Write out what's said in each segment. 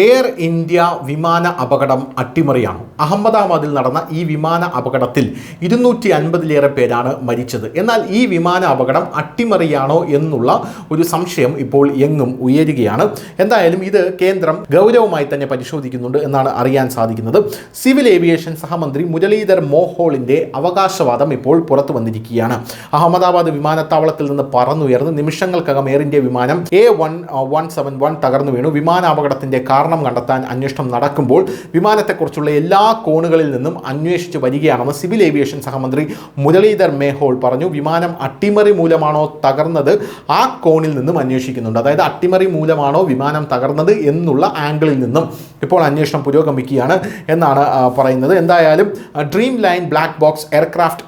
Air India വിമാന അപകടം അട്ടിമറിയാണ്. അഹമ്മദാബാദിൽ നടന്ന ഈ വിമാന അപകടത്തിൽ ഇരുന്നൂറ്റി അൻപതിലേറെ പേരാണ് മരിച്ചത്. എന്നാൽ ഈ വിമാന അപകടം അട്ടിമറിയാണോ എന്നുള്ള ഒരു സംശയം ഇപ്പോൾ എങ്ങും ഉയരുകയാണ്. എന്തായാലും ഇത് കേന്ദ്രം ഗൗരവമായി തന്നെ പരിശോധിക്കുന്നുണ്ട് എന്നാണ് അറിയാൻ സാധിക്കുന്നത്. സിവിൽ ഏവിയേഷൻ സഹമന്ത്രി മുരളീധർ മോഹോളിന്റെ അവകാശവാദം ഇപ്പോൾ പുറത്തു വന്നിരിക്കുകയാണ്. അഹമ്മദാബാദ് വിമാനത്താവളത്തിൽ നിന്ന് പറന്നുയർന്ന് നിമിഷങ്ങൾക്കകം എയർ ഇന്ത്യ വിമാനം A one one seven one തകർന്നു വീണു. വിമാനാപകടത്തിന്റെ കാരണം കണ്ടെത്താൻ അന്വേഷണം നടക്കുമ്പോൾ വിമാനത്തെക്കുറിച്ചുള്ള എല്ലാ കോണുകളിൽ നിന്നും അന്വേഷിച്ച് വരികയാണെന്ന് സിവിൽ ഏവിയേഷൻ സഹമന്ത്രി മുരളീധർ മേഹോൾ പറഞ്ഞു. വിമാനം അട്ടിമറി മൂലമാണോ തകർന്നത്? ആ കോണിൽ നിന്നും അന്വേഷിക്കുന്നുണ്ട്. അതായത് അട്ടിമറി മൂലമാണോ വിമാനം തകർന്നത് എന്നുള്ള ആംഗിളിൽ നിന്നും ഇപ്പോൾ അന്വേഷണം പുരോഗമിക്കുകയാണ് എന്നാണ് പറയുന്നത്. എന്തായാലും dreamliner black box aircraft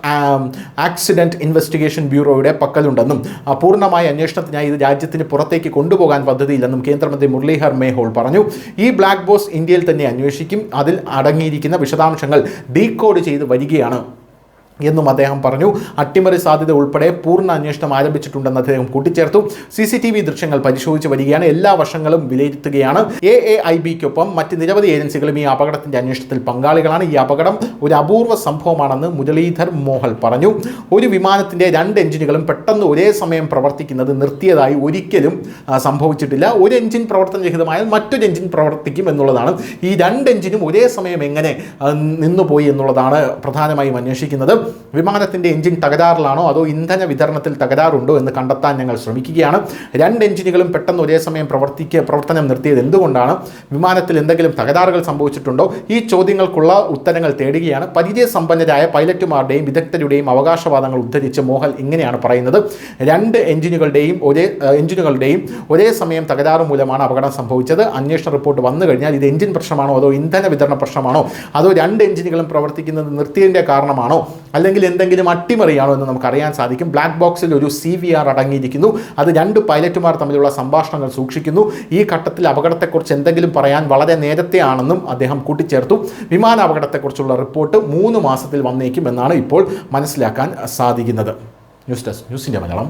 accident investigation ബ്യൂറോയുടെ പക്കലുണ്ടെന്നും പൂർണമായ അന്വേഷണത്തിനായി ഇത് രാജ്യത്തിന് പുറത്തേക്ക് കൊണ്ടുപോകാൻ പദ്ധതിയില്ലെന്നും കേന്ദ്രമന്ത്രി മുരളീധർ മേഹോൾ പറഞ്ഞു. ഈ ബ്ലാക്ക് ബോക്സ് ഇന്ത്യയിൽ തന്നെ അന്വേഷിക്കും. അതിൽ അടങ്ങിയിരിക്കുന്ന വിശദാംശങ്ങൾ ഡീകോഡ് ചെയ്ത് വരികയാണ്. എന്നും അദ്ദേഹം പറഞ്ഞു. അട്ടിമറി സാധ്യത ഉൾപ്പെടെ പൂർണ അന്വേഷണം ആരംഭിച്ചിട്ടുണ്ടെന്ന് അദ്ദേഹം കൂട്ടിച്ചേർത്തു. സി സി ടി വി ദൃശ്യങ്ങൾ പരിശോധിച്ച് വരികയാണ്. എല്ലാ വർഷങ്ങളും വിലയിരുത്തുകയാണ്. എ എ ഐ ബിക്കൊപ്പം മറ്റ് നിരവധി ഏജൻസികളും ഈ അപകടത്തിന്റെ അന്വേഷണത്തിൽ പങ്കാളികളാണ്. ഈ അപകടം ഒരു അപൂർവ സംഭവമാണെന്ന് മുരളീധർ മോഹൽ പറഞ്ഞു. ഒരു വിമാനത്തിന്റെ രണ്ട് എഞ്ചിനുകളും പെട്ടെന്ന് ഒരേ സമയം പ്രവർത്തിക്കുന്നത് നിർത്തിയതായി ഒരിക്കലും സംഭവിച്ചിട്ടില്ല. ഒരു എഞ്ചിൻ പ്രവർത്തനരഹിതമായാൽ മറ്റൊരു എഞ്ചിൻ പ്രവർത്തിക്കും എന്നുള്ളതാണ്. ഈ രണ്ട് എഞ്ചിനും ഒരേ സമയം എങ്ങനെ നിന്നുപോയി എന്നുള്ളതാണ് പ്രധാനമായും അന്വേഷിക്കുന്നത്. വിമാനത്തിന്റെ എഞ്ചിൻ തകരാറിലാണോ അതോ ഇന്ധന വിതരണത്തിൽ തകരാറുണ്ടോ എന്ന് കണ്ടെത്താൻ ഞങ്ങൾ ശ്രമിക്കുകയാണ്. രണ്ട് എഞ്ചിനുകളും പെട്ടെന്ന് ഒരേ സമയം പ്രവർത്തിക്കുക പ്രവർത്തനം നിർത്തിയത് എന്തുകൊണ്ടാണ്? വിമാനത്തിൽ എന്തെങ്കിലും തകരാറുകൾ സംഭവിച്ചിട്ടുണ്ടോ? ഈ ചോദ്യങ്ങൾക്കുള്ള ഉത്തരങ്ങൾ തേടുകയാണ്. പരിചയസമ്പന്നരായ പൈലറ്റുമാരുടെയും വിദഗ്ധരുടെയും അവകാശവാദങ്ങൾ ഉദ്ധരിച്ച് മോഹൽ ഇങ്ങനെയാണ് പറയുന്നത്. രണ്ട് എഞ്ചിനുകളുടെയും ഒരേ എഞ്ചിനുകളുടെയും ഒരേ സമയം തകരാറ് മൂലമാണ് അപകടം സംഭവിച്ചത്. അന്വേഷണ റിപ്പോർട്ട് വന്നു കഴിഞ്ഞാൽ ഇത് എഞ്ചിൻ പ്രശ്നമാണോ അതോ ഇന്ധന വിതരണ പ്രശ്നമാണോ? അതോ രണ്ട് എഞ്ചിനുകളും പ്രവർത്തിക്കുന്നത് നിർത്തിയതിന്റെ കാരണമാണോ? അല്ലെങ്കിൽ എന്തെങ്കിലും അട്ടിമറിയാണോ എന്ന് നമുക്ക് അറിയാൻ സാധിക്കും. ബ്ലാക്ക് ബോക്സിൽ ഒരു സി വി ആർ അടങ്ങിയിരിക്കുന്നു. അത് രണ്ട് പൈലറ്റുമാർ തമ്മിലുള്ള സംഭാഷണങ്ങൾ സൂക്ഷിക്കുന്നു. ഈ ഘട്ടത്തിൽ അപകടത്തെക്കുറിച്ച് എന്തെങ്കിലും പറയാൻ വളരെ നേരത്തെ ആണെന്നും അദ്ദേഹം കൂട്ടിച്ചേർത്തു. വിമാന അപകടത്തെക്കുറിച്ചുള്ള റിപ്പോർട്ട് മൂന്ന് മാസത്തിൽ വന്നേക്കും എന്നാണ് ഇപ്പോൾ മനസ്സിലാക്കാൻ സാധിക്കുന്നത്. ന്യൂസ് ഡെസ്ക് ന്യൂസിന്റെ മലയാളം.